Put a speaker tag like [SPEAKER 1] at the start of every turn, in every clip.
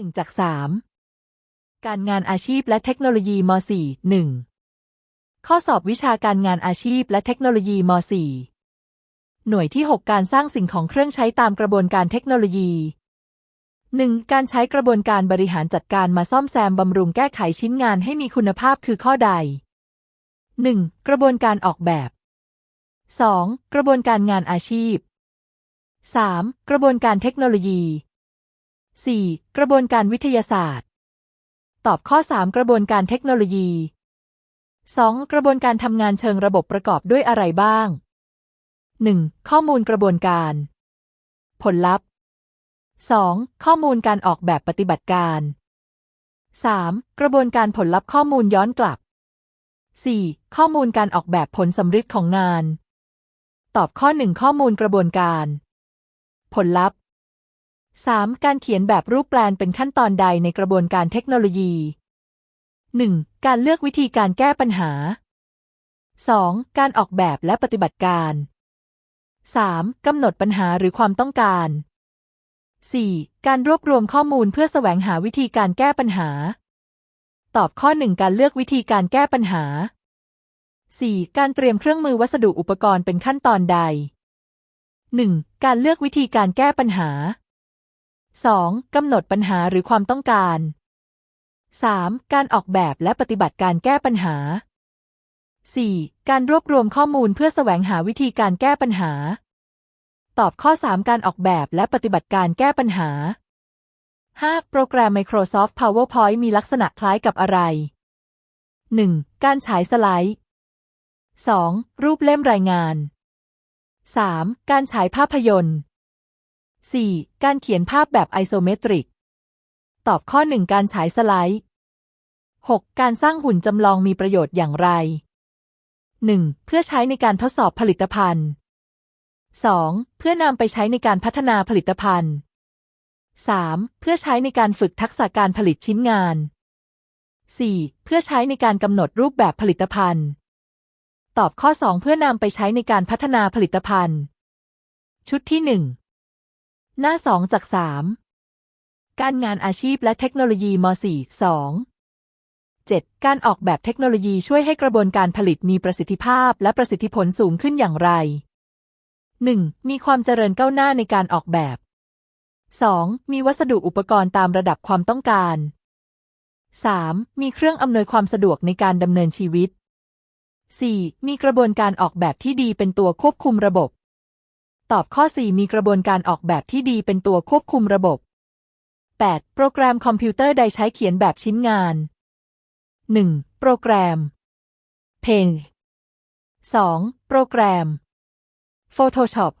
[SPEAKER 1] 1จาก3การงานอาชีพและเทคโนโลยีม .4 1 ข้อสอบวิชาการงานอาชีพและเทคโนโลยีม .4 หน่วยที่ 6 การสร้างสิ่งของเครื่องใช้ตามกระบวนการเทคโนโลยี 1. การใช้กระบวนการบริหารจัดการมาซ่อมแซมบำรุงแก้ไขชิ้นงานให้มีคุณภาพคือข้อใด 1. กระบวนการออกแบบ 2. กระบวนการงานอาชีพ 3. กระบวนการเทคโนโลยี 4. กระบวนการวิทยาศาสตร์ ตอบข้อ 3 กระบวนการเทคโนโลยี 2. กระบวนการทำงานเชิงระบบประกอบด้วยอะไรบ้าง 1. ข้อมูลกระบวนการ ผลลัพธ์ 2. ข้อมูลการออกแบบปฏิบัติการ 3. กระบวนการผลลัพธ์ข้อมูลย้อนกลับ 4. ข้อมูลการออกแบบผลสำฤทธิ์ของงาน ตอบข้อ 1 ข้อมูลกระบวนการ ผลลัพธ์ 3. การเขียนแบบรูปแปลนเป็นขั้นตอนใดในกระบวนการเทคโนโลยี 1. การเลือกวิธีการแก้ปัญหา 2. การออกแบบและปฏิบัติการ 3. กำหนดปัญหาหรือความต้องการ 4. การรวบรวมข้อมูลเพื่อแสวงหาวิธีการแก้ปัญหา ตอบข้อ 1 การเลือกวิธีการแก้ปัญหา 4. การเตรียมเครื่องมือวัสดุอุปกรณ์เป็นขั้นตอนใด 1. การเลือกวิธีการแก้ปัญหา 2. กำหนดปัญหาหรือความต้องการ 3. การออกแบบและปฏิบัติการแก้ปัญหา 4. การรวบรวมข้อมูลเพื่อแสวงหาวิธีการแก้ปัญหา ตอบข้อ 3 การออกแบบและปฏิบัติการแก้ปัญหา 5. โปรแกรม Microsoft PowerPoint มีลักษณะคล้ายกับอะไร 1. การฉายสไลด์ 2. รูปเล่มรายงาน 3. การฉายภาพยนตร์ 4. การเขียนภาพแบบไอโซเมตริก ตอบข้อ 1 การฉายสไลด์ 6. การสร้างหุ่นจำลองมีประโยชน์อย่างไร 1. เพื่อใช้ในการทดสอบผลิตภัณฑ์ 2. เพื่อนำไปใช้ในการพัฒนาผลิตภัณฑ์ 3. เพื่อใช้ในการฝึกทักษะการผลิตชิ้นงาน 4. เพื่อใช้ในการกำหนดรูปแบบผลิตภัณฑ์ ตอบข้อ 2 เพื่อนำไปใช้ในการพัฒนาผลิตภัณฑ์ ชุดที่1 หน้า 2 จาก 3 การงานอาชีพและเทคโนโลยีม .4 2 7. การออกแบบเทคโนโลยีช่วยให้กระบวนการผลิตมีประสิทธิภาพและประสิทธิผลสูงขึ้นอย่างไร 1. มีความเจริญก้าวหน้าในการออกแบบ 2. มีวัสดุอุปกรณ์ตามระดับความต้องการ 3. มีเครื่องอำนวยความสะดวกในการดำเนินชีวิต 4. มีกระบวนการออกแบบที่ดีเป็นตัวควบคุมระบบ ตอบข้อ 4 มีกระบวนการออกแบบที่ดีเป็นตัวควบคุมระบบ 8. โปรแกรมคอมพิวเตอร์ใดใช้เขียนแบบชิ้นงาน 1. โปรแกรม Paint 2. โปรแกรม Photoshop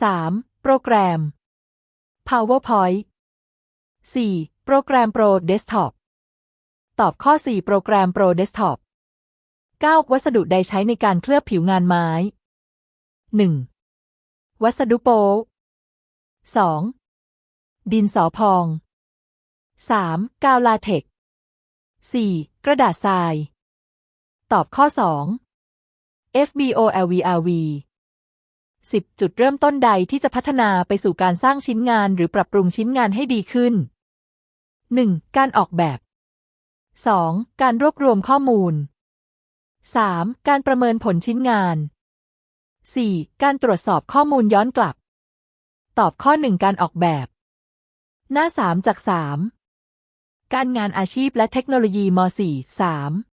[SPEAKER 1] 3. โปรแกรม PowerPoint 4. โปรแกรม Pro Desktop ตอบข้อ 4 โปรแกรม Pro Desktop 9. วัสดุใดใช้ในการเคลือบผิวงานไม้ 1. วัสดุโป๊ะ 2. ดินสอพอง 3. กาวลาเท็กซ์ 4. กระดาษทราย ตอบข้อ2 FBOLVRV 10จุดเริ่มต้นใดที่จะพัฒนาไปสู่การสร้างชิ้นงานหรือปรับปรุงชิ้นงานให้ดีขึ้น 1. การออกแบบ 2. การรวบรวมข้อมูล 3. การประเมินผลชิ้นงาน 4. การตรวจสอบข้อมูลย้อนกลับ ตอบข้อ 1 การออกแบบ หน้า 3 จาก 3 การงานอาชีพและเทคโนโลยีม .4 3